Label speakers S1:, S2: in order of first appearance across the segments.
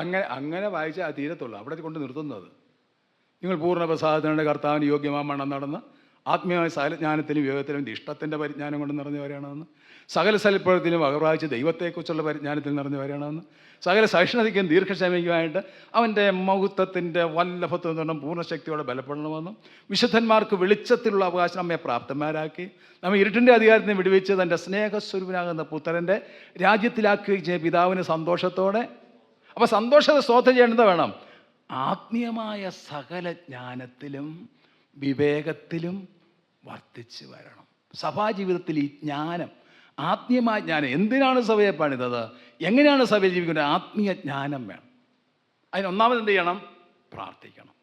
S1: അങ്ങനെ അങ്ങനെ വായിച്ചാൽ അത് തീരത്തുള്ളൂ അവിടെ കൊണ്ട് നിർത്തുന്നത് നിങ്ങൾ പൂർണ്ണ പ്രസാദത്തിനുണ്ട് കർത്താവിന് യോഗ്യമാ മണം നടന്ന് ആത്മീയമായ സകലജ്ഞാനത്തിനും യോഗത്തിനും ഇഷ്ടത്തിൻ്റെ പരിജ്ഞാനം കൊണ്ട് നിറഞ്ഞവരാണെന്ന് സകല സൽപ്രവൃത്തിനും അകർവാഴ്ച ദൈവത്തെക്കുറിച്ചുള്ള പരിജ്ഞാനത്തിൽ നിറഞ്ഞവരാണെന്ന് സകല സഹിഷ്ണതയ്ക്കും ദീർഘക്ഷമയ്ക്കുമായിട്ട് അവൻ്റെ മൗത്വത്തിൻ്റെ വല്ലഭത്വം നിന്നും പൂർണ്ണശക്തിയോടെ ബലപ്പെടണമെന്നും വിശുദ്ധന്മാർക്ക് വെളിച്ചത്തിലുള്ള അവകാശം നമ്മെ പ്രാപ്തന്മാരാക്കി നമ്മെ ഇരുട്ടിൻ്റെ അധികാരത്തിന് വിടുവിച്ച് തൻ്റെ സ്നേഹസ്വരൂപനാകുന്ന പുത്രൻ്റെ രാജ്യത്തിലാക്കി പിതാവിന് സന്തോഷത്തോടെ അപ്പോൾ സന്തോഷത്തെ സ്തോത്രം ചെയ്യേണ്ടത് വേണം ആത്മീയമായ സകല ജ്ഞാനത്തിലും വിവേകത്തിലും വർദ്ധിച്ചു വരണം സഭാജീവിതത്തിൽ ഈ ജ്ഞാനം ആത്മീയമായ ജ്ഞാനം എന്തിനാണ് സഭയെ പണിതത് എങ്ങനെയാണ് സഭയെ ജീവിക്കുന്നത് ആത്മീയ ജ്ഞാനം വേണം അതിനൊന്നാമത് എന്ത് ചെയ്യണം പ്രാർത്ഥിക്കണം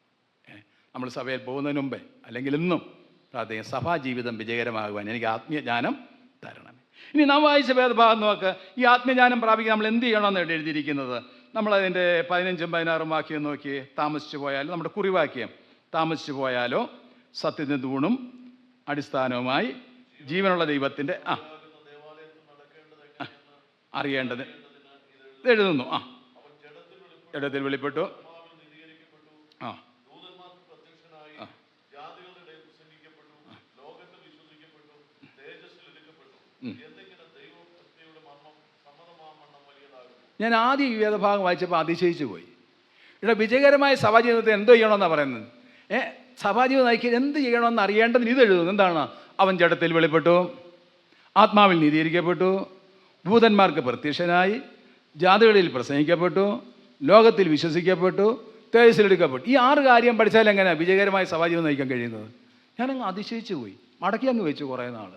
S1: നമ്മൾ സഭയിൽ പോകുന്നതിന് മുമ്പേ അല്ലെങ്കിൽ ഇന്നും പ്രാർത്ഥിക്കും സഭാ ജീവിതം വിജയകരമാകുവാൻ എനിക്ക് ആത്മീയ ജ്ഞാനം തരണം ഇനി നാം വായിച്ച ഭേദഭാഗം നോക്ക് ഈ ആത്മീയജ്ഞാനം പ്രാപിക്കാൻ നമ്മൾ എന്ത് ചെയ്യണമെന്ന് എഴുതിയിരിക്കുന്നത് നമ്മളതിൻ്റെ പതിനഞ്ചും പതിനാറും വാക്യം നോക്കി താമസിച്ചു പോയാലോ നമ്മുടെ കുറിവാക്യം താമസിച്ചു പോയാലോ സത്യത്തിൻ്റെ തൂണും അടിസ്ഥാനവുമായി ജീവനുള്ള ദൈവത്തിൻ്റെ ആ അറിയേണ്ടത് എഴുതുന്നു ആ ജഡത്തിൽ വെളിപ്പെട്ടു ആ ജാതികളുടെ ഞാൻ ആദ്യം ഈ വേദഭാഗം വായിച്ചപ്പോൾ അതിശയിച്ചു പോയി ഇവിടെ വിജയകരമായ ജീവിതത്തെ എന്തോ ചെയ്യണമെന്നാണ് പറയുന്നത് ഏ സഭാജീവിതം നയിക്കാൻ എന്ത് ചെയ്യണമെന്ന് അറിയേണ്ടതിന് ഇത് എഴുതുന്നു എന്താണ് അവൻ ജഡത്തിൽ വെളിപ്പെട്ടു ആത്മാവിൽ നീതീകരിക്കപ്പെട്ടു ഭൂതന്മാർക്ക് പ്രത്യക്ഷനായി ജാതികളിൽ പ്രസംഗിക്കപ്പെട്ടു ലോകത്തിൽ വിശ്വസിക്കപ്പെട്ടു തേജസ്സിലെടുക്കപ്പെട്ടു ഈ ആറ് കാര്യം പഠിച്ചാൽ എങ്ങനെയാണ് വിജയകരമായ സഭാജീവിതം നയിക്കാൻ കഴിയുന്നത് ഞാനങ്ങ് അതിശയിച്ചു പോയി മടക്കി അങ്ങ് വെച്ചു കുറേ നാൾ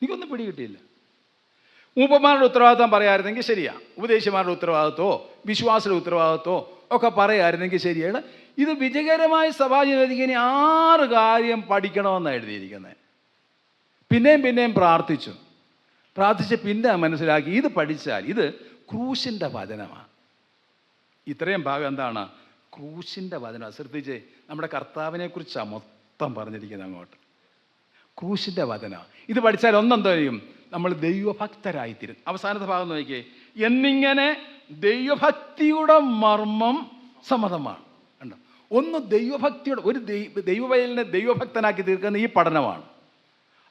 S1: എനിക്കൊന്നും പിടികിട്ടിയില്ല ഉപമാരുടെ ഉത്തരവാദിത്വം പറയാമായിരുന്നെങ്കിൽ ശരിയാണ് ഉപദേശിമാരുടെ ഉത്തരവാദിത്വമോ വിശ്വാസിയുടെ ഉത്തരവാദിത്വമോ ഒക്കെ പറയായിരുന്നെങ്കിൽ ശരിയാണ് ഇത് വിജയകരമായ സഭാജീവിതത്തിന് ആറ് കാര്യം പഠിക്കണമെന്ന് എഴുതിയിരിക്കുന്നത് പിന്നെയും പിന്നെയും പ്രാർത്ഥിച്ചു പ്രാർത്ഥിച്ച് പിന്നെ മനസ്സിലാക്കി ഇത് പഠിച്ചാൽ ഇത് ക്രൂശിൻ്റെ വചനമാണ് ഇത്രയും ഭാഗം എന്താണ് ക്രൂശിൻ്റെ വചനമാണ് ശ്രദ്ധിച്ച് നമ്മുടെ കർത്താവിനെക്കുറിച്ചാണ് മൊത്തം പറഞ്ഞിരിക്കുന്നത് അങ്ങോട്ട് ക്രൂശിൻ്റെ വചനമാണ് ഇത് പഠിച്ചാൽ ഒന്നെന്തോ ചെയ്യും നമ്മൾ ദൈവഭക്തരായിത്തീരും അവസാനത്തെ ഭാഗം നോക്കിയേ എന്നിങ്ങനെ ദൈവഭക്തിയുടെ മർമ്മം സമ്മതമാണ് കണ്ടോ ഒന്ന് ദൈവഭക്തിയുടെ ഒരു ദൈവ ദൈവവയലിനെ ദൈവഭക്തനാക്കി തീർക്കുന്ന ഈ പഠനമാണ്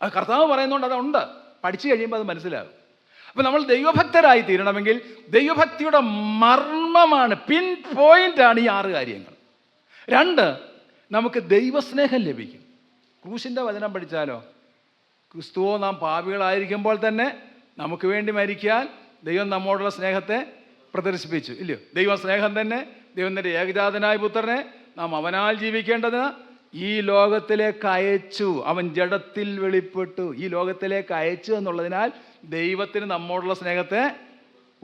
S1: അത് കർത്താവ് പറയുന്നതുകൊണ്ട് അതുണ്ട് പഠിച്ചു കഴിയുമ്പോൾ അത് മനസ്സിലാകും അപ്പം നമ്മൾ ദൈവഭക്തരായി തീരണമെങ്കിൽ ദൈവഭക്തിയുടെ മർമ്മമാണ് പിൻ പോയിൻ്റാണ് ഈ ആറ് കാര്യങ്ങൾ രണ്ട് നമുക്ക് ദൈവസ്നേഹം ലഭിക്കും ക്രൂശിൻ്റെ വചനം പഠിച്ചാലോ ക്രിസ്തുവോ നാം പാപികളായിരിക്കുമ്പോൾ തന്നെ നമുക്ക് വേണ്ടി മരിക്കാൻ ദൈവം നമ്മോടുള്ള സ്നേഹത്തെ പ്രദർശിപ്പിച്ചു ഇല്ലയോ ദൈവ സ്നേഹം തന്നെ ദൈവത്തിൻ്റെ ഏകജാതനായ പുത്രനെ നാം അവനാൽ ജീവിക്കേണ്ടതിന് ഈ ലോകത്തിലേക്ക് അയച്ചു അവൻ ജഡത്തിൽ വെളിപ്പെട്ടു ഈ ലോകത്തിലേക്ക് അയച്ചു എന്നുള്ളതിനാൽ ദൈവത്തിന് നമ്മോടുള്ള സ്നേഹത്തെ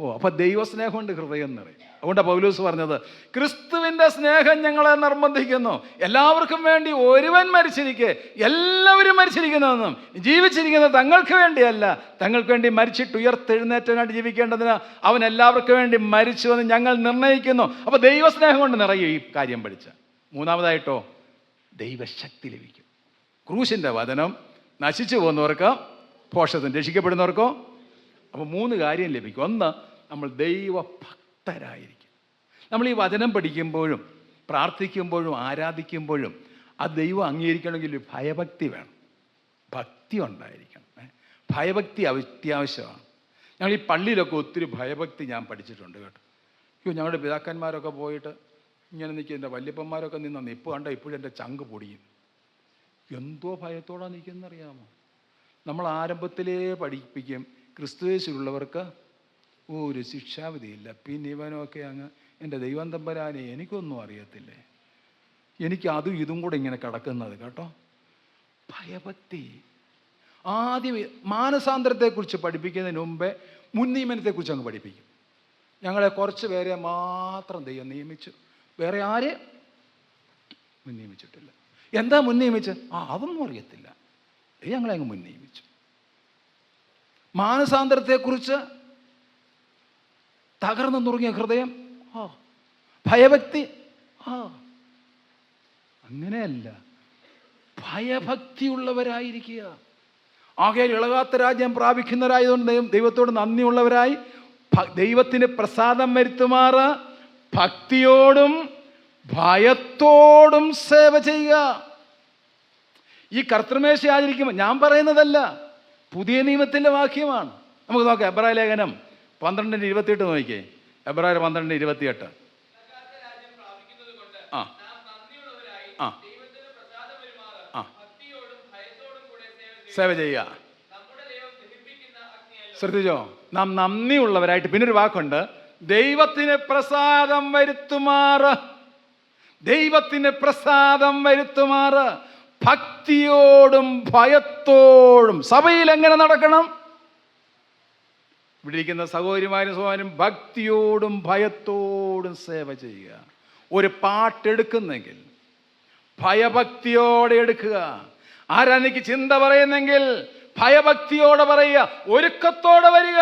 S1: ഓ അപ്പം ദൈവസ്നേഹമുണ്ട് ഹൃദയം എന്ന് പറയും അതുകൊണ്ടാണ് പൗലൂസ് പറഞ്ഞത് ക്രിസ്തുവിൻ്റെ സ്നേഹം ഞങ്ങളെ നിർബന്ധിക്കുന്നു എല്ലാവർക്കും വേണ്ടി ഒരുവൻ മരിച്ചിരിക്കെ എല്ലാവരും മരിച്ചിരിക്കുന്നതെന്നും ജീവിച്ചിരിക്കുന്നത് തങ്ങൾക്ക് വേണ്ടിയല്ല തങ്ങൾക്ക് വേണ്ടി മരിച്ചിട്ട് ഉയർത്തെഴുന്നേറ്റനായിട്ട് ജീവിക്കേണ്ടതിന് അവൻ എല്ലാവർക്കും വേണ്ടി മരിച്ചുവെന്ന് ഞങ്ങൾ നിർണ്ണയിക്കുന്നു അപ്പോൾ ദൈവസ്നേഹം കൊണ്ട് നിറയും ഈ കാര്യം പഠിച്ച മൂന്നാമതായിട്ടോ ദൈവശക്തി ലഭിക്കും ക്രൂശിൻ്റെ വചനം നശിച്ചു പോകുന്നവർക്ക് പോഷത്തിന് രക്ഷിക്കപ്പെടുന്നവർക്കോ അപ്പോൾ മൂന്ന് കാര്യം ലഭിക്കും ഒന്ന് നമ്മൾ ഭക്തി തൃപ്തരായിരിക്കും നമ്മൾ ഈ വചനം പഠിക്കുമ്പോഴും പ്രാർത്ഥിക്കുമ്പോഴും ആരാധിക്കുമ്പോഴും ആ ദൈവം അംഗീകരിക്കണമെങ്കിൽ ഭയഭക്തി വേണം ഭക്തി ഉണ്ടായിരിക്കണം ഭയഭക്തി അത്യാവശ്യമാണ് ഞങ്ങൾ ഈ പള്ളിയിലൊക്കെ ഒത്തിരി ഭയഭക്തി ഞാൻ പഠിച്ചിട്ടുണ്ട് കേട്ടോ അയ്യോ ഞങ്ങളുടെ പിതാക്കന്മാരൊക്കെ പോയിട്ട് ഇങ്ങനെ നിൽക്കും എൻ്റെ വല്യപ്പന്മാരൊക്കെ നിന്ന ഇപ്പോൾ കണ്ട ഇപ്പോഴും എൻ്റെ ചങ്ക് പൊടിയും എന്തോ ഭയത്തോടാണ് നിൽക്കുന്നറിയാമോ നമ്മൾ ആരംഭത്തിലേ പഠിപ്പിക്കും ക്രിസ്തുവേശുള്ളവർക്ക് ഒരു ശിക്ഷാവിധിയില്ല പിന്നെ ഇവനൊക്കെ അങ്ങ് എൻ്റെ ദൈവം തമ്പരാനെ എനിക്കൊന്നും അറിയത്തില്ലേ എനിക്ക് അതും ഇതും കൂടെ ഇങ്ങനെ കിടക്കുന്നത് കേട്ടോ ഭയഭക്തി ആദ്യം മാനസാന്തരത്തെക്കുറിച്ച് പഠിപ്പിക്കുന്നതിന് മുമ്പേ മുൻ നിയമനത്തെക്കുറിച്ച് അങ്ങ് പഠിപ്പിക്കും ഞങ്ങളെ കുറച്ച് പേരെ മാത്രം ദൈവം നിയമിച്ചു വേറെ ആരെ മുൻ നിയമിച്ചിട്ടില്ല എന്താ മുൻ നിയമിച്ചത് ആ അതൊന്നും അറിയത്തില്ല ഞങ്ങളെ അങ്ങ് മുൻ നിയമിച്ചു മാനസാന്തരത്തെക്കുറിച്ച് തകർന്നു നുറുങ്ങിയ ഹൃദയം ഭയഭക്തി ആ അങ്ങനെയല്ല ഭയഭക്തിയുള്ളവരായിരിക്കുക ആകെ ഇളകാത്ത രാജ്യം പ്രാപിക്കുന്നവരായതുകൊണ്ട് ദൈവത്തോട് നന്ദിയുള്ളവരായി ദൈവത്തിന് പ്രസാദം വരുത്തുമാറ് ഭക്തിയോടും ഭയത്തോടും സേവ ചെയ്യുക ഈ കർത്തൃമേശ ആചരിക്കുമ്പോൾ ഞാൻ പറയുന്നതല്ല പുതിയ നിയമത്തിൻ്റെ വാക്യമാണ് നമുക്ക് നോക്കാം എബ്രാ ലേഖനം പന്ത്രണ്ടിന് ഇരുപത്തിയെട്ട് നോക്കിക്കേ ഫെബ്രുവരി പന്ത്രണ്ടിന് ഇരുപത്തിയെട്ട് ആ ആ സേവ ചെയ്യുക ശ്രദ്ധിച്ചോ നാം നന്ദിയുള്ളവരായിട്ട് പിന്നൊരു വാക്കുണ്ട് ദൈവത്തിന് പ്രസാദം വരുത്തുമാറ് ദൈവത്തിന് പ്രസാദം വരുത്തുമാറ് ഭക്തിയോടും ഭയത്തോടും സഭയിൽ എങ്ങനെ നടക്കണം ഇവിടെ ഇരിക്കുന്ന സഹോദരിമാരും സഹോദരും ഭക്തിയോടും ഭയത്തോടും സേവ ചെയ്യുക ഒരു പാട്ടെടുക്കുന്നെങ്കിൽ ഭയഭക്തിയോടെ എടുക്കുക ആരാനിക്ക് ചിന്ത പറയുന്നെങ്കിൽ ഭയഭക്തിയോടെ പറയുക ഒരുക്കത്തോടെ വരിക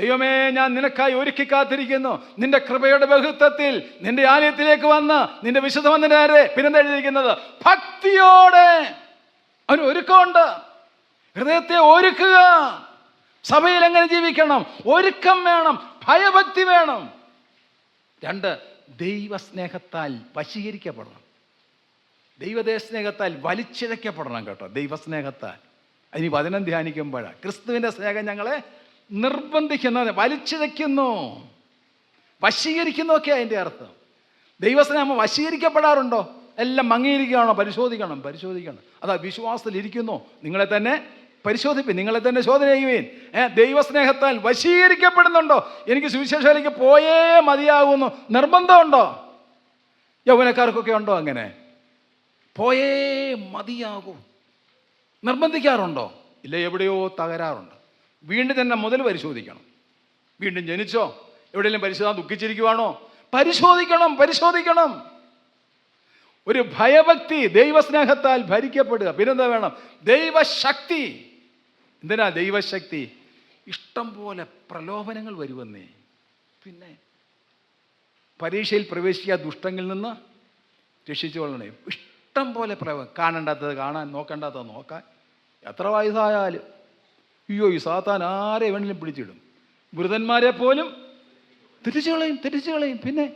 S1: ദൈവമേ ഞാൻ നിനക്കായി ഒരുക്കി കാത്തിരിക്കുന്നു നിന്റെ കൃപയുടെ ബഹുത്വത്തിൽ നിന്റെ ആലയത്തിലേക്ക് വന്ന് നിന്റെ വിശുദ്ധ മന്ദിരരെ പിന്നെന്തെഴുതിയിരിക്കുന്നത് ഭക്തിയോടെ അവന് ഒരുക്കമുണ്ട് ഹൃദയത്തെ ഒരുക്കുക സഭയിൽ എങ്ങനെ ജീവിക്കണം ഒരുക്കം വേണം ഭയഭക്തി വേണം രണ്ട് ദൈവസ്നേഹത്താൽ വശീകരിക്കപ്പെടണം ദൈവസ്നേഹത്താൽ വലിച്ചിഴയ്ക്കപ്പെടണം കേട്ടോ ദൈവസ്നേഹത്താൽ അതിന് വചനം ധ്യാനിക്കുമ്പോഴാണ് ക്രിസ്തുവിൻ്റെ സ്നേഹം ഞങ്ങളെ നിർബന്ധിക്കുന്ന വലിച്ചിഴയ്ക്കുന്നു ഒക്കെ അതിൻ്റെ അർത്ഥം ദൈവസ്നേഹം വശീകരിക്കപ്പെടാറുണ്ടോ എല്ലാം മങ്ങിയിരിക്കുകയാണോ പരിശോധിക്കണം പരിശോധിക്കണം അതാ വിശ്വാസത്തിലിരിക്കുന്നു നിങ്ങളെ തന്നെ പരിശോധിപ്പിൻ നിങ്ങളെ തന്നെ ശോധന ചെയ്യുവീൻ ദൈവസ്നേഹത്താൽ വശീകരിക്കപ്പെടുന്നുണ്ടോ എനിക്ക് സുവിശേഷയിലേക്ക് പോയേ മതിയാകുന്നു നിർബന്ധമുണ്ടോ യൗവനക്കാർക്കൊക്കെ ഉണ്ടോ അങ്ങനെ പോയേ മതിയാകൂ നിർബന്ധിക്കാറുണ്ടോ ഇല്ല എവിടെയോ തകരാറുണ്ട് വീണ്ടും തന്നെ മുതൽ പരിശോധിക്കണം വീണ്ടും ജനിച്ചോ എവിടെയെങ്കിലും പരിശോധന ദുഃഖിച്ചിരിക്കുവാണോ പരിശോധിക്കണം പരിശോധിക്കണം ഒരു ഭയഭക്തി ദൈവസ്നേഹത്താൽ ഭരിക്കപ്പെടുക പിന്നെന്താ വേണം ദൈവശക്തി എന്തിനാ ദൈവശക്തി ഇഷ്ടം പോലെ പ്രലോഭനങ്ങൾ വരുമെന്നേ പിന്നെ പരീക്ഷയിൽ പ്രവേശിക്കുക ദുഷ്ടങ്ങളിൽ നിന്ന് രക്ഷിച്ചുകൊള്ളണേ ഇഷ്ടം പോലെ പ്രവ കാണേണ്ടാത്തത് കാണാൻ നോക്കേണ്ടാത്തത് നോക്കാൻ എത്ര വയസ്സായാലും അയ്യോ ഈ സാത്താൻ ആരെ വേണമെങ്കിലും പിടിച്ചിടും വൃതന്മാരെ പോലും തെറ്റിച്ചു കളയും തെറ്റിച്ചു കളയും പിന്നെ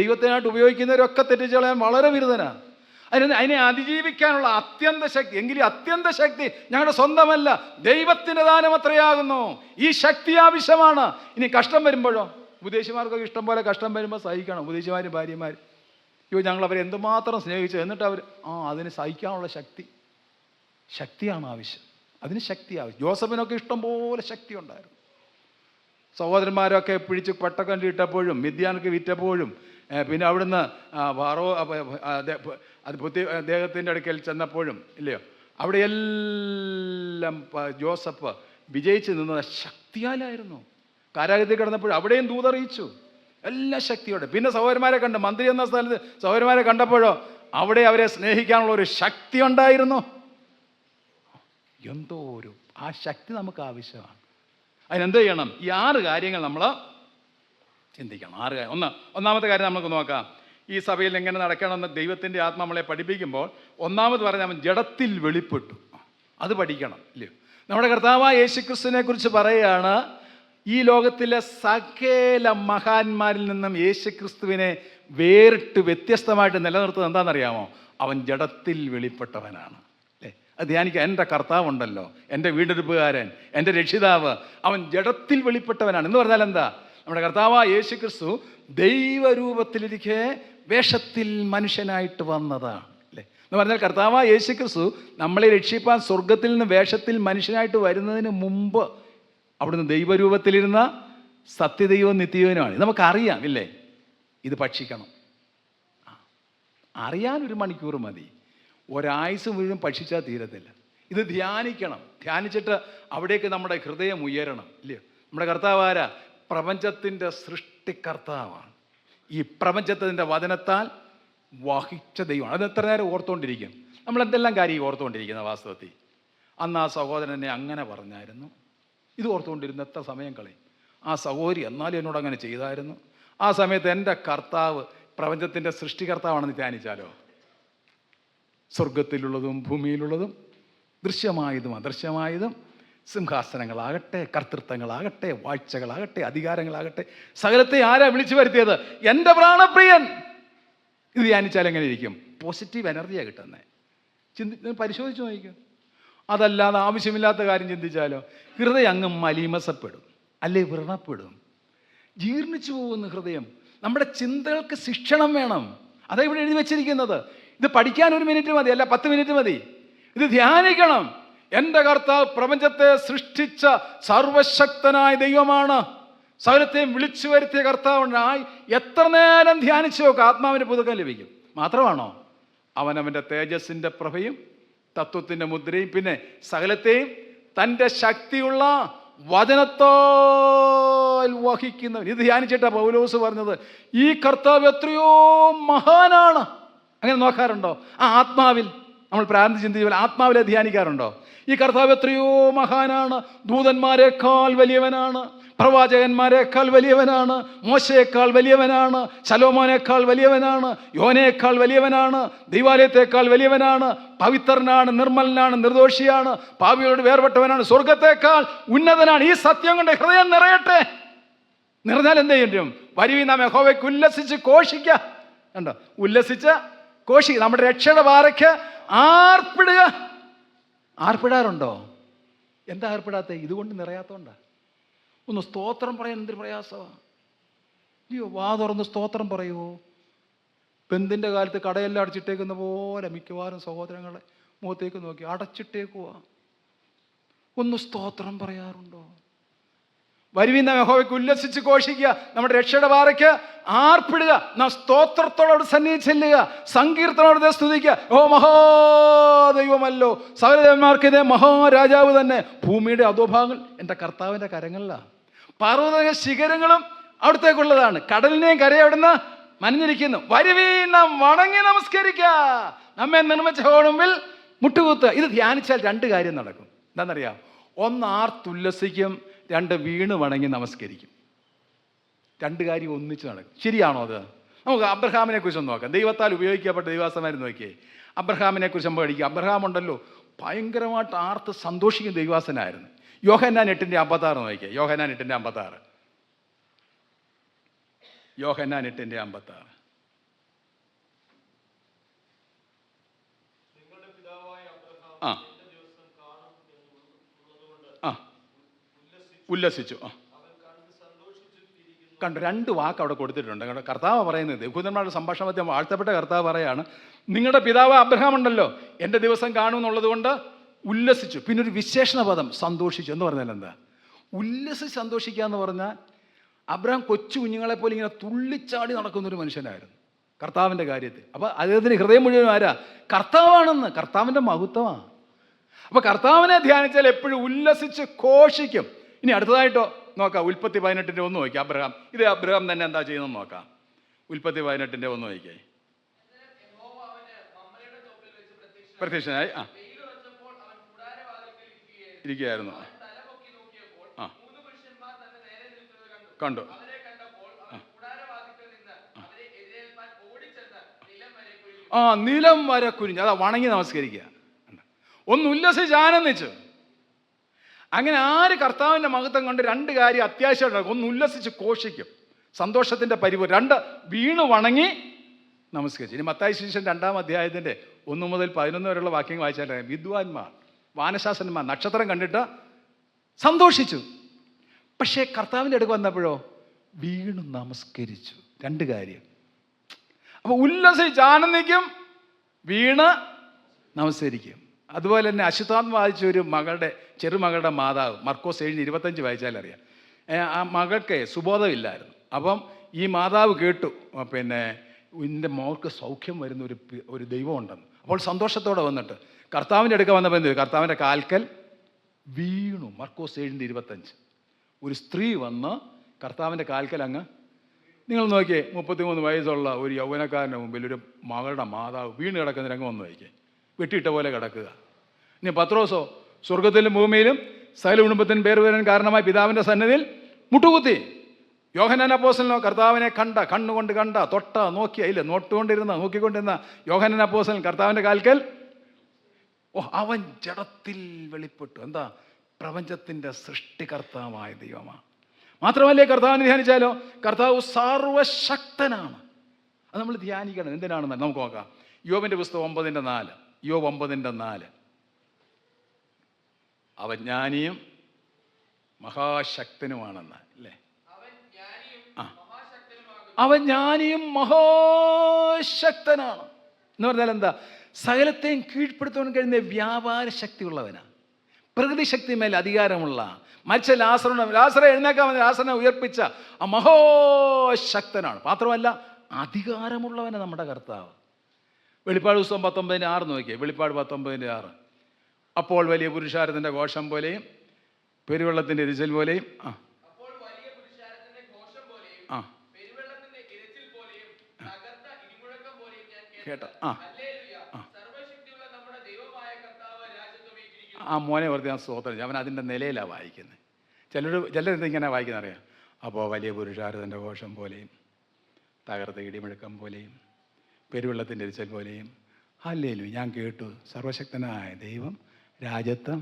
S1: ദൈവത്തിനായിട്ട് ഉപയോഗിക്കുന്നവരൊക്കെ തെറ്റിച്ചു കളയാൻ വളരെ വിരുദ്ധനാണ് അതിനെ അതിനെ അതിജീവിക്കാനുള്ള അത്യന്ത ശക്തി എങ്കിലും അത്യന്ത ശക്തി ഞങ്ങളുടെ സ്വന്തമല്ല ദൈവത്തിൻ്റെ ദാനം അത്രയാകുന്നു ഈ ശക്തി ആവശ്യമാണ് ഇനി കഷ്ടം വരുമ്പോഴോ ഉപദേശിമാർക്കൊക്കെ ഇഷ്ടം പോലെ കഷ്ടം വരുമ്പോൾ സഹിക്കണം ഉപദേശിമാരും ഭാര്യമാർ അയ്യോ ഞങ്ങൾ അവരെ എന്തുമാത്രം സ്നേഹിച്ചു എന്നിട്ട് അവർ ആ അതിന് സഹിക്കാനുള്ള ശക്തി ശക്തിയാണ് ആവശ്യം അതിന് ശക്തി ആവശ്യം ജോസഫിനൊക്കെ ഇഷ്ടം പോലെ ശക്തി ഉണ്ടായിരുന്നു സഹോദരന്മാരൊക്കെ പിടിച്ച് പട്ടക്കണ്ടിട്ടപ്പോഴും മിഥ്യാനൊക്കെ വിറ്റപ്പോഴും പിന്നെ അവിടുന്ന് വാറോ അത് പുത്തി അദ്ദേഹത്തിൻ്റെ അടുക്കൽ ചെന്നപ്പോഴും ഇല്ലയോ അവിടെ എല്ലാം ജോസഫ് വിജയിച്ച് നിന്നത് ശക്തിയാലായിരുന്നു കാരാഗത്തിൽ കിടന്നപ്പോഴും അവിടെയും ദൂതറിയിച്ചു എല്ലാ ശക്തിയോടെ പിന്നെ സഹോദരന്മാരെ കണ്ട് മന്ത്രി എന്ന സ്ഥലത്ത് സഹോദരന്മാരെ കണ്ടപ്പോഴോ അവിടെ അവരെ സ്നേഹിക്കാനുള്ള ഒരു ശക്തി ഉണ്ടായിരുന്നു എന്തോ ഒരു ആ ശക്തി നമുക്ക് ആവശ്യമാണ് അതിനെന്ത് ചെയ്യണം ഈ ആറ് കാര്യങ്ങൾ നമ്മൾ ചിന്തിക്കണം ആറ് കാര്യം ഒന്ന് ഒന്നാമത്തെ കാര്യം നമുക്ക് നോക്കാം ഈ സഭയിൽ എങ്ങനെ നടക്കണമെന്ന് ദൈവത്തിൻ്റെ ആത്മ നമ്മളെ പഠിപ്പിക്കുമ്പോൾ ഒന്നാമത് പറഞ്ഞാൽ ജഡത്തിൽ വെളിപ്പെട്ടു അത് പഠിക്കണം ഇല്ലയോ നമ്മുടെ കർത്താവ് ക്രിസ്തുവിനെ കുറിച്ച് പറയുകയാണ് ഈ ലോകത്തിലെ സകല മഹാന്മാരിൽ നിന്നും യേശുക്രിസ്തുവിനെ വേറിട്ട് വ്യത്യസ്തമായിട്ട് നിലനിർത്തുന്നത് എന്താണെന്നറിയാമോ അവൻ ജഡത്തിൽ വെളിപ്പെട്ടവനാണ് അല്ലേ അത് ധ്യാനിക്കുക എൻ്റെ കർത്താവുണ്ടല്ലോ എൻ്റെ വീടെടുപ്പുകാരൻ എൻ്റെ രക്ഷിതാവ് അവൻ ജഡത്തിൽ വെളിപ്പെട്ടവനാണ് എന്ന് പറഞ്ഞാൽ എന്താ നമ്മുടെ കർത്താവ് യേശു ക്രിസ്തു ദൈവരൂപത്തിലിരിക്കെ വേഷത്തിൽ മനുഷ്യനായിട്ട് വന്നതാണ് അല്ലേ എന്ന് പറഞ്ഞാൽ കർത്താവ് യേശു ക്രിസ്തു നമ്മളെ രക്ഷിപ്പാൻ സ്വർഗത്തിൽ നിന്ന് വേഷത്തിൽ മനുഷ്യനായിട്ട് വരുന്നതിന് മുമ്പ് അവിടുന്ന് ദൈവരൂപത്തിലിരുന്ന സത്യദൈവവും നിത്യദൈവനുമാണ് നമുക്കറിയാം ഇല്ലേ ഇത് ഭക്ഷിക്കണം അറിയാൻ ഒരു മണിക്കൂർ മതി ഒരായുസ് മുഴുവൻ ഭക്ഷിച്ചാൽ തീരത്തില്ല ഇത് ധ്യാനിക്കണം ധ്യാനിച്ചിട്ട് അവിടേക്ക് നമ്മുടെ ഹൃദയം ഉയരണം ഇല്ലയോ നമ്മുടെ കർത്താവാരാ പ്രപഞ്ചത്തിൻ്റെ സൃഷ്ടികർത്താവാണ് ഈ പ്രപഞ്ചത്തിൻ്റെ വചനത്താൽ വഹിച്ച ദൈവമാണ് അത് എത്ര നേരം ഓർത്തുകൊണ്ടിരിക്കും നമ്മൾ എന്തെല്ലാം കാര്യം ഓർത്തുകൊണ്ടിരിക്കുന്ന വാസ്തവത്തിൽ അന്ന് ആ സഹോദരൻ എന്നെ അങ്ങനെ പറഞ്ഞായിരുന്നു ഇത് ഓർത്തുകൊണ്ടിരുന്ന എത്ര സമയം കളയും ആ സഹോദരി എന്നാലും എന്നോട് അങ്ങനെ ചെയ്തായിരുന്നു ആ സമയത്ത് എൻ്റെ കർത്താവ് പ്രപഞ്ചത്തിൻ്റെ സൃഷ്ടികർത്താവാണെന്ന് ധ്യാനിച്ചാലോ സ്വർഗത്തിലുള്ളതും ഭൂമിയിലുള്ളതും ദൃശ്യമായതും അദൃശ്യമായതും സിംഹാസനങ്ങളാകട്ടെ കർത്തൃത്വങ്ങളാകട്ടെ വാഴ്ചകളാകട്ടെ അധികാരങ്ങളാകട്ടെ സകലത്തെ ആരാ വിളിച്ചു വരുത്തിയത് എൻ്റെ പ്രാണപ്രിയൻ ഇത് ധ്യാനിച്ചാൽ എങ്ങനെ ഇരിക്കും പോസിറ്റീവ് എനർജിയാണ് കിട്ടുന്നത് ചിന്തി പരിശോധിച്ച് നോക്കിക്കും അതല്ലാതെ ആവശ്യമില്ലാത്ത കാര്യം ചിന്തിച്ചാലോ ഹൃദയം അങ്ങ് മലീമസപ്പെടും അല്ലെ വ്രണപ്പെടും ജീർണിച്ചു പോകുന്ന ഹൃദയം നമ്മുടെ ചിന്തകൾക്ക് ശിക്ഷണം വേണം അതാ ഇവിടെ എഴുതി വെച്ചിരിക്കുന്നത് ഇത് പഠിക്കാൻ ഒരു മിനിറ്റ് മതി അല്ല പത്ത് മിനിറ്റ് മതി ഇത് ധ്യാനിക്കണം എൻ്റെ കർത്താവ് പ്രപഞ്ചത്തെ സൃഷ്ടിച്ച സർവശക്തനായ ദൈവമാണ് സകലത്തെയും വിളിച്ചു വരുത്തിയ കർത്താവുണ്ടായി എത്ര നേരം ധ്യാനിച്ചു നോക്കുക ആത്മാവിൻ്റെ പുതുക്കം ലഭിക്കും മാത്രമാണോ അവനവൻ്റെ തേജസ്സിൻ്റെ പ്രഭയും തത്വത്തിൻ്റെ മുദ്രയും പിന്നെ സകലത്തെയും തൻ്റെ ശക്തിയുള്ള വചനത്തോൽ വഹിക്കുന്നവൻ ഇത് ധ്യാനിച്ചിട്ടാണ് പൗലോസ് പറഞ്ഞത് ഈ കർത്താവ് എത്രയോ മഹാനാണ് അങ്ങനെ നോക്കാറുണ്ടോ ആ ആത്മാവിൽ നമ്മൾ പ്രാന്തി ചിന്തിച്ചു ആത്മാവിലെ ധ്യാനിക്കാറുണ്ടോ ഈ കർത്താവ് എത്രയോ മഹാനാണ് ദൂതന്മാരെക്കാൾ വലിയവനാണ് പ്രവാചകന്മാരെക്കാൾ വലിയവനാണ് മോശയേക്കാൾ വലിയവനാണ് ശലോമോനേക്കാൾ വലിയവനാണ് യോനയേക്കാൾ വലിയവനാണ് ദൈവാലയത്തേക്കാൾ വലിയവനാണ് പവിത്രനാണ് നിർമ്മലനാണ് നിർദോഷിയാണ് പാവികളോട് വേർപെട്ടവനാണ് സ്വർഗത്തേക്കാൾ ഉന്നതനാണ് ഈ സത്യം കൊണ്ട് ഹൃദയം നിറയട്ടെ നിറഞ്ഞാൽ എന്ത് ചെയ്യും വരുവി നാം യഹോവയ്ക്ക് ഉല്ലസിച്ച് കോഷിക്കുക കണ്ടോ ഉല്ലസിച്ച് കോഷിക്ക നമ്മുടെ രക്ഷയുടെ വാരയ്ക്ക് ആർപ്പിടുക ആർപ്പിടാറുണ്ടോ എന്താ ആർപ്പിടാത്ത ഇതുകൊണ്ട് നിറയാത്തോണ്ടാ ഒന്ന് സ്തോത്രം പറയാൻ എന്തൊരു പ്രയാസമാണ് അയ്യോ വാ തുറന്ന് സ്തോത്രം പറയുമോ പെന്തിൻ്റെ കാലത്ത് കടയെല്ലാം അടച്ചിട്ടേക്കുന്ന പോലെ മിക്കവാറും സഹോദരങ്ങളെ മുഖത്തേക്ക് നോക്കി അടച്ചിട്ടേക്കുവാ ഒന്ന് സ്തോത്രം പറയാറുണ്ടോ വരുവിന്ന യഹോവയ്ക്ക് ഉല്ലസിച്ച് ഘോഷിക്കുക നമ്മുടെ രക്ഷയുടെ വാറയ്ക്ക് ആർപ്പിടുക നാം സ്തോത്രത്തോടോട് സന്നിധി ചെല്ലുക സങ്കീർത്തനോടെ സ്തുതിക്കുക ഓ മഹോദൈവമല്ലോ സകലദേവന്മാർക്ക് ഇതേ മഹാരാജാവ് തന്നെ ഭൂമിയുടെ അധോഭാഗങ്ങൾ എൻ്റെ കർത്താവിൻ്റെ കരങ്ങളിലാണ് പർവ്വത ശിഖരങ്ങളും അവിടത്തേക്കുള്ളതാണ് കടലിനെയും കരയെ മനഞ്ഞിരിക്കുന്നു വരുവീന്ന വണങ്ങി നമസ്കരിക്കുക നമ്മെ നിർമ്മിച്ച ഹോണുമ്പിൽ മുട്ടുകൂത്ത് ഇത് ധ്യാനിച്ചാൽ രണ്ട് കാര്യം നടക്കും എന്താണെന്നറിയാം ഒന്ന് ആർത്തുല്ലസിക്കും രണ്ട് വീണ് വണങ്ങി നമസ്കരിക്കും രണ്ട് കാര്യം ഒന്നിച്ച് നടക്കും ശരിയാണോ അത് നമുക്ക് അബ്രഹാമിനെ കുറിച്ച് ഒന്ന് നോക്കാം ദൈവത്താൽ ഉപയോഗിക്കപ്പെട്ട ദൈവാസമായിരുന്നു നോക്കിയേ അബ്രഹാമിനെ കുറിച്ച് നമ്മൾ പഠിക്കുക അബ്രഹാം ഉണ്ടല്ലോ ഭയങ്കരമായിട്ട് ആർത്ത് സന്തോഷിക്കുന്ന ദൈവാസനായിരുന്നു യോഹന്നാൻ എട്ടിൻ്റെ അമ്പത്താറ് നോക്കിയേ യോഹന്നാൻ എട്ടിൻ്റെ അമ്പത്താറ് യോഹന്നാൻ എട്ടിൻ്റെ അമ്പത്താറ് ആ ഉല്ലസിച്ചു കണ്ടു രണ്ട് വാക്ക് അവിടെ കൊടുത്തിട്ടുണ്ട് കർത്താവ് പറയുന്നത് ഭൂതന്മാരുടെ സംഭാഷണ മധ്യം വാഴ്ത്തപ്പെട്ട കർത്താവ് പറയാണ് നിങ്ങളുടെ പിതാവ് അബ്രഹാം ഉണ്ടല്ലോ എൻ്റെ ദിവസം കാണുമെന്നുള്ളത് കൊണ്ട് ഉല്ലസിച്ചു പിന്നെ ഒരു വിശേഷണ പദം സന്തോഷിച്ചു എന്ന് പറഞ്ഞാൽ എന്താ ഉല്ലസിച്ച് സന്തോഷിക്കുക എന്ന് പറഞ്ഞാൽ അബ്രഹാം കൊച്ചു കുഞ്ഞുങ്ങളെ പോലെ ഇങ്ങനെ തുള്ളിച്ചാടി നടക്കുന്ന ഒരു മനുഷ്യനായിരുന്നു കർത്താവിൻ്റെ കാര്യത്തിൽ അപ്പോൾ അദ്ദേഹത്തിന് ഹൃദയം മുഴുവൻ ആരാ കർത്താവാണെന്ന് കർത്താവിൻ്റെ മഹത്വമാണ് അപ്പോൾ കർത്താവിനെ ധ്യാനിച്ചാൽ എപ്പോഴും ഉല്ലസിച്ച് ഘോഷിക്കും ഇനി അടുത്തതായിട്ടോ നോക്കാം ഉൽപ്പത്തി പതിനെട്ടിൻ്റെ ഒന്ന് നോക്കി അബ്രഹാം ഇത് അബ്രഹാം തന്നെ എന്താ ചെയ്യുന്നത് നോക്കാം ഉൽപ്പത്തി പതിനെട്ടിൻ്റെ ഒന്ന് നോക്കിയേ പ്രത്യക്ഷനായി ആ ഇരിക്കുകയായിരുന്നു ആ കണ്ടു ആ നിലം വരെ കുനിഞ്ഞു അതാ വണങ്ങി നമസ്കരിക്കുക ഒന്ന് ഉല്ലസിച്ച് ആനന്ദിച്ചു അങ്ങനെ ആര് കർത്താവിൻ്റെ മഹത്വം കണ്ട് രണ്ട് കാര്യം അത്യാവശ്യമായിട്ട് ഒന്ന് ഉല്ലസിച്ച് കോഷിക്കും സന്തോഷത്തിൻ്റെ പരിപൂർണം രണ്ട് വീണ് വണങ്ങി നമസ്കരിച്ചു ഇനി മത്തായി ശിഷ്യൻ രണ്ടാം അധ്യായത്തിൻ്റെ ഒന്ന് മുതൽ പതിനൊന്ന് വരെയുള്ള വാക്യങ്ങൾ വായിച്ചാൽ വിദ്വാൻമാർ വാനശാസന്മാർ നക്ഷത്രം കണ്ടിട്ട് സന്തോഷിച്ചു പക്ഷേ കർത്താവിൻ്റെ അടുക്ക് വന്നപ്പോഴോ വീണു നമസ്കരിച്ചു രണ്ട് കാര്യം അപ്പോൾ ഉല്ലസിച്ച് ആനന്ദിക്കും വീണ് നമസ്കരിക്കും അതുപോലെ തന്നെ അശുതാന്ന് വാദിച്ച ഒരു മകളുടെ ചെറുമകളുടെ മാതാവ് മർക്കോസ് ഏഴിന് ഇരുപത്തഞ്ച് വായിച്ചാലറിയാം ആ മകൾക്ക് സുബോധമില്ലായിരുന്നു അപ്പം ഈ മാതാവ് കേട്ടു പിന്നെ ഇതിൻ്റെ മോൾക്ക് സൗഖ്യം വരുന്ന ഒരു ഒരു ദൈവമുണ്ടെന്ന് അപ്പോൾ സന്തോഷത്തോടെ വന്നിട്ട് കർത്താവിൻ്റെ അടുക്ക വന്നപ്പോൾ എന്ത് കർത്താവിൻ്റെ കാൽക്കൽ വീണു മർക്കോസ് ഏഴിൻ്റെ ഇരുപത്തഞ്ച് ഒരു സ്ത്രീ വന്ന് കർത്താവിൻ്റെ കാൽക്കൽ അങ്ങ് നിങ്ങൾ നോക്കിയേ മൂന്ന് വയസ്സുള്ള ഒരു യൗവനക്കാരൻ്റെ മുമ്പിൽ ഒരു മകളുടെ മാതാവ് വീണ് കിടക്കുന്ന രംഗം ഒന്ന് നോക്കിയേ വെട്ടിയിട്ട പോലെ കിടക്കുക ഇനി പത്രോസോ സ്വർഗത്തിലും ഭൂമിയിലും സകല കുടുംബത്തിന് പേര് വരാൻ കാരണമായി പിതാവിൻ്റെ സന്നിധിയിൽ മുട്ടുകുത്തി യോഹനാന അപ്പോസലിനോ കർത്താവിനെ കണ്ട കണ്ണുകൊണ്ട് കണ്ട തൊട്ട നോക്കി ഇല്ല നോട്ടുകൊണ്ടിരുന്ന നോക്കിക്കൊണ്ടിരുന്ന യോഹനാന അപ്പോസലൻ കർത്താവിൻ്റെ കാൽക്കൽ ഓ അവൻ ജഡത്തിൽ വെളിപ്പെട്ടു എന്താ പ്രപഞ്ചത്തിൻ്റെ സൃഷ്ടികർത്താവായ ദൈവമാണ് മാത്രമല്ലേ കർത്താവിനെ ധ്യാനിച്ചാലോ കർത്താവ് സർവശക്തനാണ് അത് നമ്മൾ ധ്യാനിക്കണം എന്തിനാണെന്ന് നമുക്ക് നോക്കാം യോബിൻ്റെ പുസ്തകം ഒമ്പതിൻ്റെ നാല് യോ ഒമ്പതിൻ്റെ നാല് അവൻ ജ്ഞാനിയും മഹാശക്തനുമാണെന്ന് അല്ലേ ആ അവൻ ജ്ഞാനിയും മഹാശക്തനാണ് എന്ന് പറഞ്ഞാൽ എന്താ സകലത്തെയും കീഴ്പ്പെടുത്തുവാൻ കഴിയുന്ന വ്യാപാര ശക്തി ഉള്ളവനാണ് പ്രകൃതി ശക്തി മേൽ അധികാരമുള്ള മരിച്ച ലാസറുണ്ട് ലാസറ എഴുന്നേക്കാൻ ലാസറിനെ ഉയർപ്പിച്ച ആ മഹോശക്തനാണ് മാത്രമല്ല അധികാരമുള്ളവനാണ് നമ്മുടെ കർത്താവ് വെളിപ്പാട് പുസ്തകം പത്തൊമ്പതിൻ്റെ ആറ് നോക്കിയേ വെളിപ്പാട് പത്തൊമ്പതിൻ്റെ ആറ് അപ്പോൾ വലിയ പുരുഷാരത്തിൻ്റെ ഘോഷം പോലെയും പെരുവെള്ളത്തിൻ്റെ ഇരിച്ചൽ പോലെയും ആ ആ കേട്ട ആ ആ മോനെ വെറുതെ ഞാൻ സ്തോത്രം അവൻ അതിൻ്റെ നിലയിലാണ് വായിക്കുന്നത് ചിലർ ചിലരെന്ത് ഇങ്ങനെ വായിക്കുന്നറിയാം അപ്പോൾ വലിയ പുരുഷാരതൻ്റെ ഘോഷം പോലെയും തകർത്ത് ഇടിമുഴക്കം പോലെയും പെരുവെള്ളത്തിൻ്റെ പോലെയും അല്ലേലും ഞാൻ കേട്ടു സർവശക്തനായ ദൈവം രാജ്യത്വം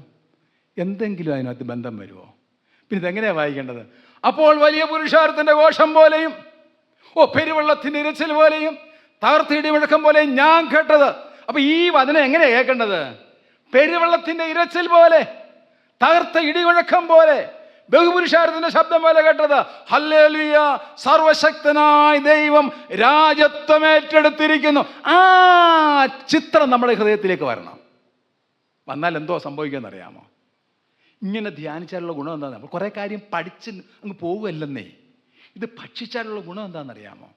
S1: എന്തെങ്കിലും അതിനകത്ത് ബന്ധം വരുമോ പിന്നെ ഇതെങ്ങനെയാണ് വായിക്കേണ്ടത് അപ്പോൾ വലിയ പുരുഷാർത്ഥത്തിൻ്റെ ഘോഷം പോലെയും ഓ പെരുവെള്ളത്തിൻ്റെ ഇരച്ചിൽ പോലെയും തകർത്തിയുടെ മുഴക്കം പോലെയും ഞാൻ കേട്ടത് അപ്പോൾ ഈ വചനം എങ്ങനെയാണ് കേൾക്കേണ്ടത് പെരുവെള്ളത്തിൻ്റെ ഇരച്ചിൽ പോലെ തകർത്ത ഇടിമുഴക്കം പോലെ ബഹുപുരുഷാരത്തിന്റെ പോലെ കേട്ടത് ഹല്ലേലൂയ സർവശക്തനായ ദൈവം രാജത്വം ഏറ്റെടുത്തിരിക്കുന്നു ആ ചിത്രം നമ്മുടെ ഹൃദയത്തിലേക്ക് വരണം വന്നാൽ എന്തോ സംഭവിക്കുമെന്നറിയാമോ ഇങ്ങനെ ധ്യാനിച്ചാലുള്ള ഗുണം എന്താണ് നമ്മൾ കുറേ കാര്യം പഠിച്ച് അങ്ങ് പോകുമല്ലെന്നേ ഇത് ഭക്ഷിച്ചാലുള്ള ഗുണം എന്താണെന്നറിയാമോ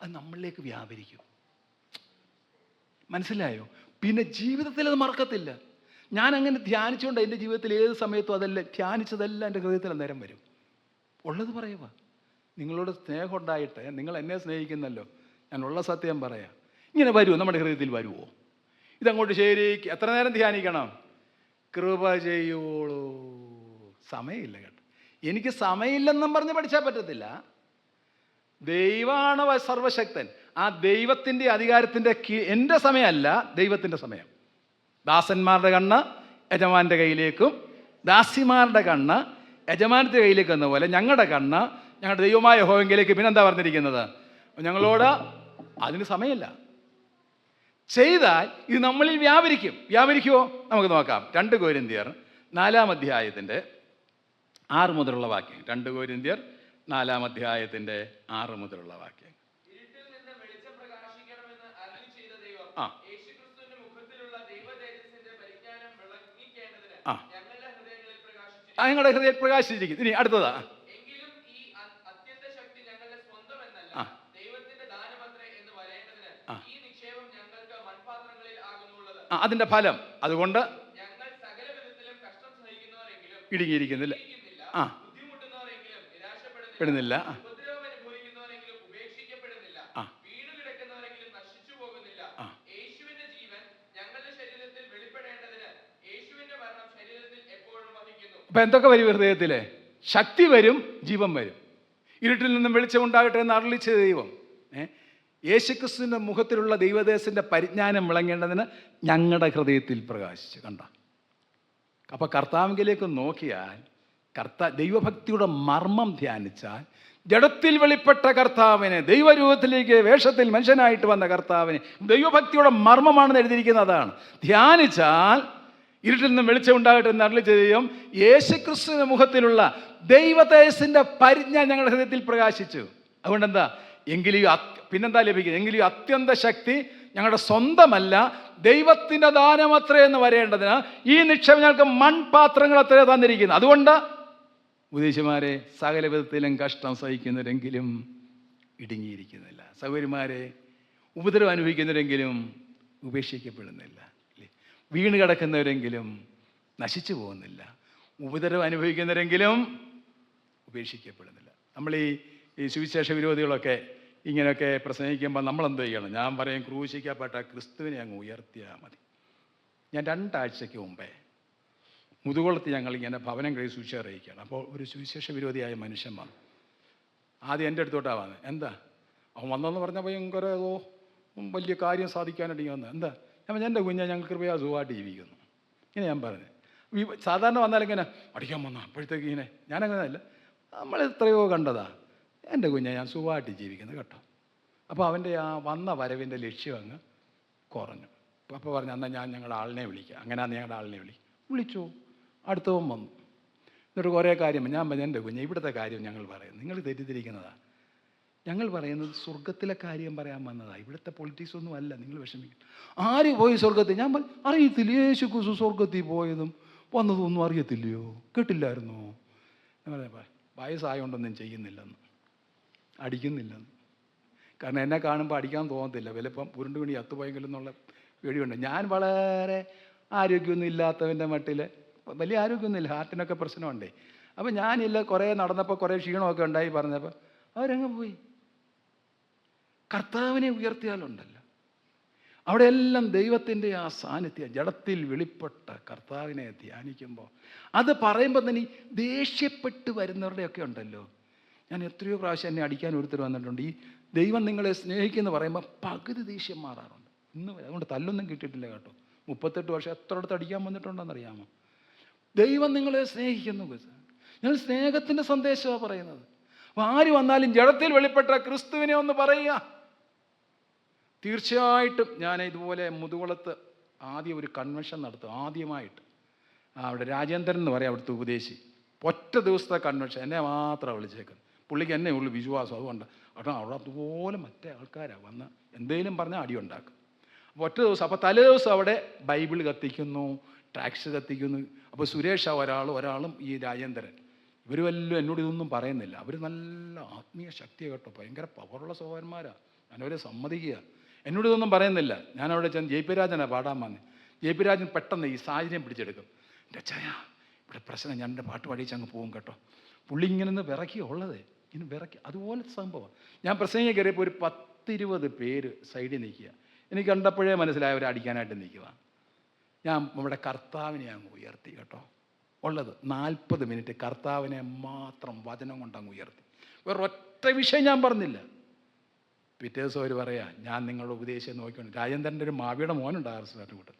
S1: അത് നമ്മളിലേക്ക് വ്യാപരിക്കും മനസ്സിലായോ പിന്നെ ജീവിതത്തിൽ അത് മറക്കത്തില്ല ഞാൻ അങ്ങനെ ധ്യാനിച്ചുകൊണ്ട് എൻ്റെ ജീവിതത്തിൽ ഏത് സമയത്തും അതെല്ലാം ധ്യാനിച്ചതെല്ലാം എൻ്റെ ഹൃദയത്തിൽ അന്നേരം വരും ഉള്ളത് പറയുക നിങ്ങളോട് സ്നേഹം ഉണ്ടായിട്ട് നിങ്ങൾ എന്നെ സ്നേഹിക്കുന്നല്ലോ ഞാൻ ഉള്ള സത്യം പറയാം ഇങ്ങനെ വരുമോ നമ്മുടെ ഹൃദയത്തിൽ വരുമോ ഇതങ്ങോട്ട് ശരി എത്ര നേരം ധ്യാനിക്കണം കൃപ ചെയ്യോളൂ സമയമില്ല കേട്ടോ എനിക്ക് സമയമില്ലെന്നും പറഞ്ഞ് പഠിച്ചാൽ പറ്റത്തില്ല ദൈവമാണ് സർവശക്തൻ ആ ദൈവത്തിൻ്റെ അധികാരത്തിൻ്റെ എൻ്റെ സമയമല്ല ദൈവത്തിൻ്റെ സമയം ദാസന്മാരുടെ കണ്ണ് യജമാൻ്റെ കയ്യിലേക്കും ദാസിമാരുടെ കണ്ണ് യജമാനത്തെ കയ്യിലേക്ക് എന്ന പോലെ ഞങ്ങളുടെ കണ്ണ് ഞങ്ങളുടെ ദൈവമായ ഹോവെങ്കിലേക്ക് പിന്നെ എന്താ പറഞ്ഞിരിക്കുന്നത് ഞങ്ങളോട് അതിന് സമയമില്ല ചെയ്താൽ ഇത് നമ്മളിൽ വ്യാപരിക്കും വ്യാപരിക്കുമോ നമുക്ക് നോക്കാം രണ്ട് കോരിന്തിയർ നാലാം അധ്യായത്തിൻ്റെ ആറ് മുതലുള്ള വാക്യം രണ്ട് കോരിന്തിയർ നാലാം അധ്യായത്തിൻ്റെ ആറ് മുതലുള്ള വാക്യം നിങ്ങളുടെ ഹൃദയ പ്രകാശിച്ചിരിക്കും ഇനി അടുത്തതാ അതിന്റെ ഫലം അതുകൊണ്ട് ഇടുങ്ങിയിരിക്കുന്നില്ല ആ ഇടുന്നില്ല ആ അപ്പം എന്തൊക്കെ വരും ഹൃദയത്തിൽ ശക്തി വരും ജീവൻ വരും ഇരുട്ടിൽ നിന്നും വെളിച്ചം ഉണ്ടാകട്ടെ എന്ന് അരളിച്ച ദൈവം യേശുക്രിസ്തുവിൻ്റെ മുഖത്തിലുള്ള ദൈവദേശത്തിൻ്റെ പരിജ്ഞാനം വിളങ്ങേണ്ടതിന് ഞങ്ങളുടെ ഹൃദയത്തിൽ പ്രകാശിച്ചു കണ്ട അപ്പോൾ കർത്താവിലേക്ക് നോക്കിയാൽ കർത്ത ദൈവഭക്തിയുടെ മർമ്മം ധ്യാനിച്ചാൽ ജഡത്തിൽ വെളിപ്പെട്ട കർത്താവിനെ ദൈവരൂപത്തിലേക്ക് വേഷത്തിൽ മനുഷ്യനായിട്ട് വന്ന കർത്താവിനെ ദൈവഭക്തിയുടെ മർമ്മമാണെന്ന് എഴുതിയിരിക്കുന്നത് അതാണ് ധ്യാനിച്ചാൽ ഇരുട്ടിൽ നിന്നും വെളിച്ചം ഉണ്ടാകട്ടെ എന്ന് അരളി ചെയ്യും യേശുക്രിസ്തുവിന്റെ മുഖത്തിലുള്ള ദൈവതേജസിൻ്റെ പരിജ്ഞ ഞങ്ങളുടെ ഹൃദയത്തിൽ പ്രകാശിച്ചു അതുകൊണ്ട് എന്താ എങ്കിലും പിന്നെന്താ ലഭിക്കും എങ്കിലും അത്യന്ത ശക്തി ഞങ്ങളുടെ സ്വന്തമല്ല ദൈവത്തിന്റെ ദാനം അത്രയെന്ന് എന്ന് വരേണ്ടതിന് ഈ നിക്ഷേപം ഞങ്ങൾക്ക് മൺപാത്രങ്ങൾ അത്ര തന്നിരിക്കുന്നു അതുകൊണ്ട് ഉപദേശിമാരെ സകല വിധത്തിലും കഷ്ടം സഹിക്കുന്നവരെങ്കിലും ഇടുങ്ങിയിരിക്കുന്നില്ല സൗകര്യമാരെ ഉപദ്രവം അനുഭവിക്കുന്നവരെങ്കിലും ഉപേക്ഷിക്കപ്പെടുന്നില്ല വീണ് കിടക്കുന്നവരെങ്കിലും നശിച്ചു പോകുന്നില്ല ഉപദ്രവം അനുഭവിക്കുന്നവരെങ്കിലും ഉപേക്ഷിക്കപ്പെടുന്നില്ല നമ്മൾ ഈ ഈ സുവിശേഷ വിരോധികളൊക്കെ ഇങ്ങനെയൊക്കെ പ്രസംഗിക്കുമ്പോൾ നമ്മൾ എന്ത് ചെയ്യണം ഞാൻ പറയും ക്രൂശിക്കപ്പെട്ട ക്രിസ്തുവിനെ അങ്ങ് ഉയർത്തിയാൽ മതി ഞാൻ രണ്ടാഴ്ചയ്ക്ക് മുമ്പേ മുതുകുളത്ത് ഞങ്ങൾ ഇങ്ങനെ ഭവനം കഴിച്ച് സൂചിച്ച് അറിയിക്കുകയാണ് അപ്പോൾ ഒരു സുവിശേഷ വിരോധിയായ മനുഷ്യൻ വന്നു ആദ്യം എൻ്റെ അടുത്തോട്ടാണ് വന്നത് എന്താ അവൻ വന്നതെന്ന് പറഞ്ഞപ്പോൾ ഭയങ്കര ഏതോ വലിയ കാര്യം സാധിക്കാനായിട്ട് വന്നത് എന്താ ഞാൻ എൻ്റെ കുഞ്ഞെ ഞങ്ങൾ കൃപയാ സുഖമായിട്ട് ജീവിക്കുന്നു ഇങ്ങനെ ഞാൻ പറഞ്ഞു സാധാരണ വന്നാലിങ്ങനെ അടിക്കാൻ വന്നോ അപ്പോഴത്തേക്ക് ഇങ്ങനെ അല്ല നമ്മൾ എത്രയോ കണ്ടതാ എൻ്റെ കുഞ്ഞാ ഞാൻ സുഖമായിട്ട് ജീവിക്കുന്നു കേട്ടോ അപ്പോൾ അവൻ്റെ ആ വന്ന വരവിൻ്റെ ലക്ഷ്യം അങ്ങ് കുറഞ്ഞു അപ്പോൾ പറഞ്ഞു അന്നാ ഞാൻ ഞങ്ങളുടെ ആളിനെ വിളിക്കാം അങ്ങനെയാണ് ഞങ്ങളുടെ ആളിനെ വിളി വിളിച്ചു അടുത്തവൻ വന്നു എന്നിട്ട് കുറേ കാര്യം ഞാൻ എൻ്റെ കുഞ്ഞ് ഇവിടുത്തെ കാര്യം ഞങ്ങൾ പറയും നിങ്ങൾ തെറ്റിദ്ധരിക്കുന്നതാണ് ഞങ്ങൾ പറയുന്നത് സ്വർഗത്തിലെ കാര്യം പറയാൻ വന്നതാണ് ഇവിടുത്തെ പൊളിറ്റിക്സ് ഒന്നും അല്ല നിങ്ങൾ വിഷമിക്കും ആര് പോയി സ്വർഗത്തിൽ ഞാൻ അറിയത്തില്ല യേശു കുസു സ്വർഗത്തിൽ പോയതും വന്നതൊന്നും അറിയത്തില്ലയോ കേട്ടില്ലായിരുന്നോ ഞാൻ പറയാം വയസ്സായോണ്ടൊന്നും ചെയ്യുന്നില്ലെന്ന് അടിക്കുന്നില്ലെന്ന് കാരണം എന്നെ കാണുമ്പോൾ അടിക്കാൻ തോന്നത്തില്ല വിലപ്പം ഉരുണ്ട് മണി അത്തുപോയെങ്കിലും എന്നുള്ള പേടിയുണ്ട് ഞാൻ വളരെ ആരോഗ്യമൊന്നും ഇല്ലാത്തവൻ്റെ മട്ടിൽ വലിയ ആരോഗ്യമൊന്നുമില്ല ഹാർട്ടിനൊക്കെ പ്രശ്നമുണ്ടേ അപ്പോൾ ഞാനില്ല കുറേ നടന്നപ്പോൾ കുറേ ക്ഷീണമൊക്കെ ഉണ്ടായി പറഞ്ഞപ്പോൾ അവരങ്ങ് പോയി കർത്താവിനെ ഉയർത്തിയാലുണ്ടല്ലോ അവിടെയെല്ലാം ദൈവത്തിൻ്റെ ആ സാന്നിധ്യം ജഡത്തിൽ വെളിപ്പെട്ട കർത്താവിനെ ധ്യാനിക്കുമ്പോൾ അത് പറയുമ്പോൾ തന്നെ ദേഷ്യപ്പെട്ട് വരുന്നവരുടെയൊക്കെ ഉണ്ടല്ലോ ഞാൻ എത്രയോ പ്രാവശ്യം എന്നെ അടിക്കാൻ ഒരുത്തർ വന്നിട്ടുണ്ട് ഈ ദൈവം നിങ്ങളെ സ്നേഹിക്കുന്നു പറയുമ്പോൾ പകുതി ദേഷ്യം മാറാറുണ്ട് ഇന്ന് അതുകൊണ്ട് തല്ലൊന്നും കിട്ടിയിട്ടില്ല കേട്ടോ മുപ്പത്തെട്ട് വർഷം എത്ര അടുത്ത് അടിക്കാൻ അറിയാമോ ദൈവം നിങ്ങളെ സ്നേഹിക്കുന്നു ഞങ്ങൾ സ്നേഹത്തിൻ്റെ സന്ദേശമാണ് പറയുന്നത് അപ്പോൾ ആര് വന്നാലും ജഡത്തിൽ വെളിപ്പെട്ട ക്രിസ്തുവിനെ ഒന്ന് പറയുക തീർച്ചയായിട്ടും ഞാൻ ഇതുപോലെ മുതുകുളത്ത് ആദ്യം ഒരു കൺവെൻഷൻ നടത്തും ആദ്യമായിട്ട് അവിടെ രാജേന്ദ്രൻ എന്ന് പറയാം അവിടുത്തെ ഉപദേശി ഒറ്റ ദിവസത്തെ കൺവെൻഷൻ എന്നെ മാത്രം വിളിച്ചേക്കുന്നത് പുള്ളിക്ക് എന്നേ ഉള്ളു വിശ്വാസം അതുകൊണ്ട് അപ്പം അവിടെ അതുപോലെ മറ്റേ ആൾക്കാരാണ് വന്ന് എന്തെങ്കിലും പറഞ്ഞാൽ അടി ഉണ്ടാക്കും അപ്പോൾ ഒറ്റ ദിവസം അപ്പോൾ തലേ ദിവസം അവിടെ ബൈബിൾ കത്തിക്കുന്നു ടാക്സ് കത്തിക്കുന്നു അപ്പോൾ സുരേഷ ഒരാൾ ഒരാളും ഈ രാജേന്ദ്രൻ ഇവർ വല്ലതും എന്നോട് ഇതൊന്നും പറയുന്നില്ല അവർ നല്ല ആത്മീയ ശക്തിയെ കേട്ടോ ഭയങ്കര പവറുള്ള സഹോദരന്മാരാണ് ഞാനവരെ സമ്മതിക്കുക എന്നോട് ഇതൊന്നും പറയുന്നില്ല ഞാൻ അവിടെ ചെന്ന് ജെ പി രാജനാണ് പാടാൻ വന്നത് ജെ പി രാജൻ പെട്ടെന്ന് ഈ സാഹചര്യം പിടിച്ചെടുക്കും എൻ്റെ അച്ഛനാ ഇവിടെ പ്രശ്നം ഞാൻ എൻ്റെ പാട്ട് പാടിച്ച് അങ്ങ് പോകും കേട്ടോ പുള്ളി ഇങ്ങനെ നിന്ന് ഉള്ളത് ഇങ്ങനെ വിറക്കി അതുപോലെ സംഭവം ഞാൻ പ്രസംഗം കയറിയപ്പോൾ ഒരു പത്തിരുപത് പേര് സൈഡിൽ നിൽക്കുക എനിക്ക് കണ്ടപ്പോഴേ മനസ്സിലായവർ അടിക്കാനായിട്ട് നിൽക്കുക ഞാൻ നമ്മുടെ കർത്താവിനെ അങ്ങ് ഉയർത്തി കേട്ടോ ഉള്ളത് നാൽപ്പത് മിനിറ്റ് കർത്താവിനെ മാത്രം വചനം കൊണ്ട് അങ്ങ് ഉയർത്തി വേറൊറ്റ വിഷയം ഞാൻ പറഞ്ഞില്ല പിറ്റേ ദിവസം അവർ പറയാ ഞാൻ നിങ്ങളുടെ ഉപദേശം നോക്കിക്കൊണ്ട് രാജേന്ദ്രൻ്റെ ഒരു മാവിയുടെ മോനുണ്ട് ആർ കൂട്ടം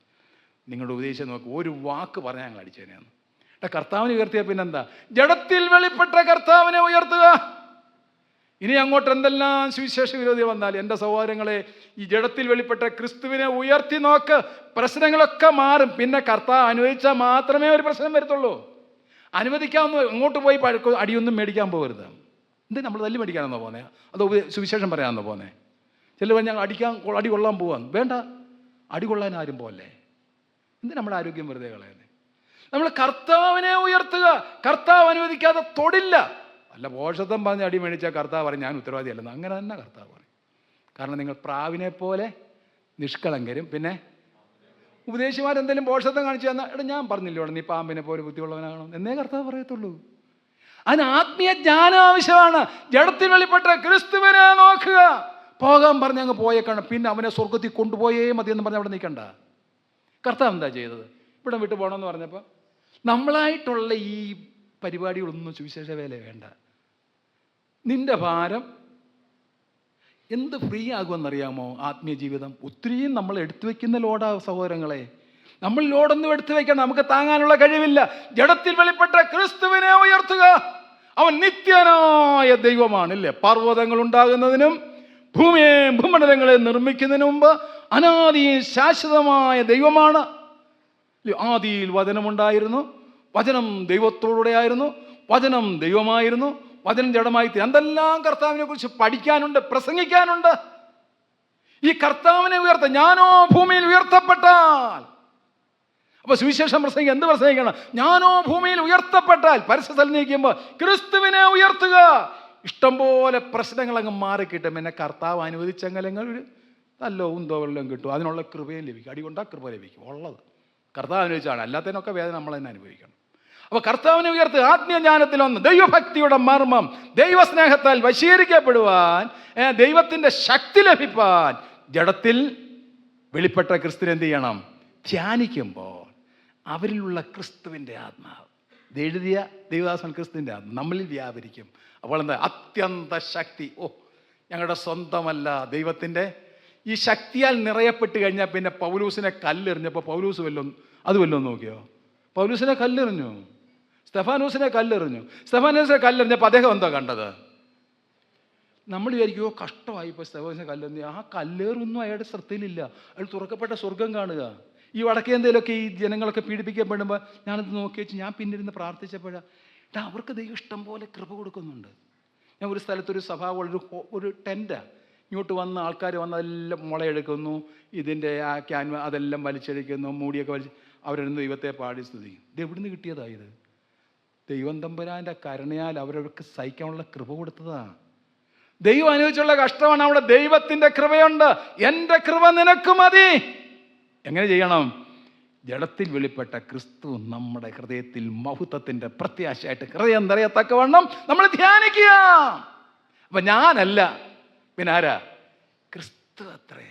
S1: നിങ്ങളുടെ ഉപദേശം നോക്കി ഒരു വാക്ക് പറഞ്ഞാൽ ഞങ്ങൾ അടിച്ചതിനെയാണ് എട്ടാ കർത്താവിനെ ഉയർത്തിയ പിന്നെന്താ ജഡത്തിൽ വെളിപ്പെട്ട കർത്താവിനെ ഉയർത്തുക ഇനി അങ്ങോട്ട് എന്തെല്ലാം സുവിശേഷ വിരോധി വന്നാൽ എൻ്റെ സഹോദരങ്ങളെ ഈ ജഡത്തിൽ വെളിപ്പെട്ട ക്രിസ്തുവിനെ ഉയർത്തി നോക്ക് പ്രശ്നങ്ങളൊക്കെ മാറും പിന്നെ കർത്താവ് അനുവദിച്ചാൽ മാത്രമേ ഒരു പ്രശ്നം വരത്തുള്ളൂ അനുവദിക്കാവുന്ന അങ്ങോട്ട് പോയി അടിയൊന്നും മേടിക്കാൻ പോകരുത് എന്തേ നമ്മൾ തല്ലി പഠിക്കാനെന്നോ പോന്നെ അതോ സുവിശേഷം പറയാമെന്നോ പോന്നെ ചിലവൻ ഞങ്ങൾ അടിക്കാൻ അടി കൊള്ളാൻ പോവാന്ന് വേണ്ട അടി കൊള്ളാൻ ആരും പോലെ എന്തിനാ നമ്മുടെ ആരോഗ്യം വെറുതെ കളയുന്നത് നമ്മൾ കർത്താവിനെ ഉയർത്തുക കർത്താവ് അനുവദിക്കാതെ തൊടില്ല അല്ല പോഷത്വം പറഞ്ഞ് അടി മേടിച്ചാൽ കർത്താവ് പറഞ്ഞ് ഞാൻ ഉത്തരവാദിയല്ലെന്ന് അങ്ങനെ തന്നെ കർത്താവ് പറയും കാരണം നിങ്ങൾ പ്രാവിനെ പോലെ നിഷ്കളങ്കരും പിന്നെ ഉപദേശിമാരെന്തെങ്കിലും പോഷത്വം കാണിച്ചു തന്നാൽ എടാ ഞാൻ പറഞ്ഞില്ലോ നീ പാമ്പിനെ പോലെ ബുദ്ധിയുള്ളവനാകണം എന്നേ കർത്താവ് പറയത്തുള്ളൂ അതിന് ആത്മീയ ജ്ഞാനം ആവശ്യമാണ് ജഡത്തിൽ വെളിപ്പെട്ട ക്രിസ്തുവിനെ നോക്കുക പോകാൻ പറഞ്ഞ് അങ്ങ് പോയേക്കാണ് പിന്നെ അവനെ സ്വർഗത്തിൽ കൊണ്ടുപോയേ മതി എന്ന് പറഞ്ഞ് അവിടെ നിൽക്കണ്ട കർത്താവ് എന്താ ചെയ്തത് ഇവിടെ വിട്ടു പോകണമെന്ന് പറഞ്ഞപ്പോൾ നമ്മളായിട്ടുള്ള ഈ പരിപാടികളൊന്നും സുവിശേഷ വേല വേണ്ട നിന്റെ ഭാരം എന്ത് ഫ്രീ ആകുമെന്നറിയാമോ ആത്മീയ ജീവിതം ഒത്തിരിയും നമ്മൾ എടുത്തു വയ്ക്കുന്ന ലോഡാ സഹോദരങ്ങളെ നമ്മളിലോടൊന്നും എടുത്തു വയ്ക്കണം നമുക്ക് താങ്ങാനുള്ള കഴിവില്ല ജഡത്തിൽ വെളിപ്പെട്ട ക്രിസ്തുവിനെ ഉയർത്തുക അവൻ നിത്യനായ ദൈവമാണ് ഇല്ലേ പർവ്വതങ്ങൾ ഉണ്ടാകുന്നതിനും ഭൂമിയെ ഭൂമണ്ഡലങ്ങളെ നിർമ്മിക്കുന്നതിന് മുമ്പ് അനാദി ശാശ്വതമായ ദൈവമാണ് ആദിയിൽ വചനമുണ്ടായിരുന്നു വചനം ദൈവത്തോടുകൂടെ ആയിരുന്നു വചനം ദൈവമായിരുന്നു വചനം ജഡമായി തീരും എന്തെല്ലാം കർത്താവിനെ കുറിച്ച് പഠിക്കാനുണ്ട് പ്രസംഗിക്കാനുണ്ട് ഈ കർത്താവിനെ ഉയർത്ത ഞാനോ ഭൂമിയിൽ ഉയർത്തപ്പെട്ടാൽ അപ്പോൾ സുവിശേഷം പ്രസംഗിക്കുക എന്ത് പ്രസംഗിക്കണം ഞാനോ ഭൂമിയിൽ ഉയർത്തപ്പെട്ടാൽ പരസ്യത്തിൽ നീക്കുമ്പോൾ ക്രിസ്തുവിനെ ഉയർത്തുക ഇഷ്ടംപോലെ പ്രശ്നങ്ങൾ അങ്ങ് മാറിക്കിട്ടും എന്നെ കർത്താവ് അനുവദിച്ചെങ്കിലും ഒരു നല്ല ഉന്തോവെല്ലാം കിട്ടും അതിനുള്ള കൃപയും ലഭിക്കും അടികൊണ്ടാ കൃപ ലഭിക്കും ഉള്ളത് കർത്താവ് അനുവദിച്ചാണ് അല്ലാത്തതിനൊക്കെ വേദന നമ്മൾ തന്നെ അനുഭവിക്കണം അപ്പോൾ കർത്താവിനെ ഉയർത്ത് ആത്മീയജ്ഞാനത്തിൽ ഒന്ന് ദൈവഭക്തിയുടെ മർമ്മം ദൈവസ്നേഹത്താൽ വശീകരിക്കപ്പെടുവാൻ ദൈവത്തിൻ്റെ ശക്തി ലഭിപ്പാൻ ജഡത്തിൽ വെളിപ്പെട്ട ക്രിസ്തുവിനെന്ത് ചെയ്യണം ധ്യാനിക്കുമ്പോൾ അവരിലുള്ള ക്രിസ്തുവിൻ്റെ ആത്മാവ് എഴുതിയ ദേവദാസൻ ക്രിസ്തുവിൻ്റെ ആത്മാവ് നമ്മളിൽ വ്യാപരിക്കും അപ്പോൾ എന്താ അത്യന്ത ശക്തി ഓ ഞങ്ങളുടെ സ്വന്തമല്ല ദൈവത്തിൻ്റെ ഈ ശക്തിയാൽ നിറയപ്പെട്ട് കഴിഞ്ഞാൽ പിന്നെ പൗലൂസിനെ കല്ലെറിഞ്ഞപ്പോൾ പൗലൂസ് വല്ലതും അത് വല്ലതും നോക്കിയോ പൗലൂസിനെ കല്ലെറിഞ്ഞു സ്റ്റെഫാനൂസിനെ കല്ലെറിഞ്ഞു സ്റ്റെഫാനൂസിനെ കല്ലെറിഞ്ഞപ്പോൾ അദ്ദേഹം എന്താ കണ്ടത് നമ്മൾ വിചാരിക്കുമോ കഷ്ടമായി ഇപ്പോൾ സ്റ്റെഫാനൂസിനെ കല്ലെറിഞ്ഞു ആ കല്ലേറൊന്നും അയാളുടെ ശ്രദ്ധയിലില്ല അയാൾ തുറക്കപ്പെട്ട സ്വർഗം കാണുക ഈ വടക്കേന്ത്യയിലൊക്കെ ഈ ജനങ്ങളൊക്കെ പീഡിപ്പിക്കപ്പെടുമ്പോൾ ഞാനത് നോക്കി വെച്ച് ഞാൻ പിന്നിരുന്ന് പ്രാർത്ഥിച്ചപ്പോഴാണ് അവർക്ക് ദൈവം ഇഷ്ടം പോലെ കൃപ കൊടുക്കുന്നുണ്ട് ഞാൻ ഒരു സ്ഥലത്തൊരു സഭ ഒരു ഒരു ടെൻറ്റാണ് ഇങ്ങോട്ട് വന്ന ആൾക്കാർ വന്ന് അതെല്ലാം മുളയെടുക്കുന്നു ഇതിൻ്റെ ആ ക്യാൻവ അതെല്ലാം വലിച്ചെടുക്കുന്നു മൂടിയൊക്കെ വലിച്ച് അവരൊന്ന് ദൈവത്തെ പാടി സ്തുതിക്കും ഇത് എവിടുന്ന് കിട്ടിയതായത് ദൈവം തമ്പുരാൻ്റെ കരുണയാൽ അവരവർക്ക് സഹിക്കാനുള്ള കൃപ കൊടുത്തതാണ് ദൈവം അനുഭവിച്ചുള്ള കഷ്ടമാണ് അവിടെ ദൈവത്തിൻ്റെ കൃപയുണ്ട് എൻ്റെ കൃപ നിനക്ക് മതി എങ്ങനെ ചെയ്യണം ജഡത്തിൽ വെളിപ്പെട്ട ക്രിസ്തു നമ്മുടെ ഹൃദയത്തിൽ മഹുത്വത്തിൻ്റെ പ്രത്യാശയായിട്ട് ഹൃദയം നിറയത്തക്കവണ്ണം നമ്മൾ ധ്യാനിക്കുക അപ്പം ഞാനല്ല പിന്നെ ആരാ ക്രിസ്തു അത്രേ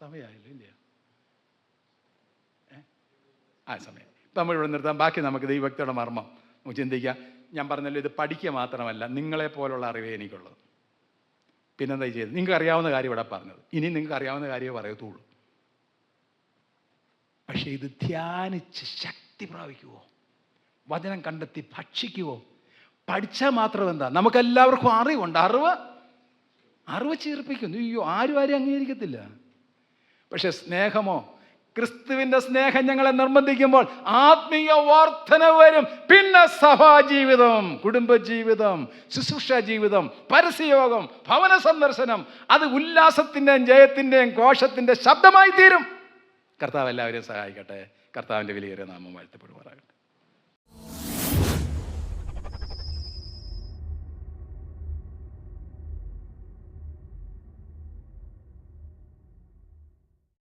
S1: സമയമായില്ല ഇല്ല ആ സമയം ഇപ്പം നമ്മൾ ഇവിടെ നിർത്താം ബാക്കി നമുക്ക് ദൈവഭക്തിയുടെ മർമ്മം നമുക്ക് ചിന്തിക്കാം ഞാൻ പറഞ്ഞല്ലോ ഇത് പഠിക്കുക മാത്രമല്ല നിങ്ങളെ പോലുള്ള അറിവേ എനിക്കുള്ളത് പിന്നെന്താ ചെയ്തത് നിങ്ങൾക്ക് അറിയാവുന്ന കാര്യം ഇവിടെ പറഞ്ഞത് ഇനി നിങ്ങൾക്ക് അറിയാവുന്ന കാര്യമേ പറയത്തുള്ളൂ പക്ഷേ ഇത് ധ്യാനിച്ച് ശക്തി പ്രാപിക്കുവോ വചനം കണ്ടെത്തി ഭക്ഷിക്കുവോ പഠിച്ചാൽ മാത്രം എന്താ നമുക്കെല്ലാവർക്കും അറിവുണ്ട് അറിവ് അറിവ് ചീർപ്പിക്കുന്നു അയ്യോ ആരും ആരും അംഗീകരിക്കത്തില്ല പക്ഷെ സ്നേഹമോ ക്രിസ്തുവിൻ്റെ സ്നേഹം ഞങ്ങളെ നിർബന്ധിക്കുമ്പോൾ ആത്മീയ വർധന വരും പിന്നെ സഭാജീവിതം കുടുംബജീവിതം ശുശ്രൂഷ ജീവിതം പരസ്യയോഗം ഭവന സന്ദർശനം അത് ഉല്ലാസത്തിൻ്റെയും ജയത്തിൻ്റെയും കോശത്തിൻ്റെ ശബ്ദമായി തീരും കർത്താവ് എല്ലാവരെയും സഹായിക്കട്ടെ കർത്താവിൻ്റെ വിലയേറിയ നാമം വാഴ്ത്തപ്പെടുമാറാകട്ടെ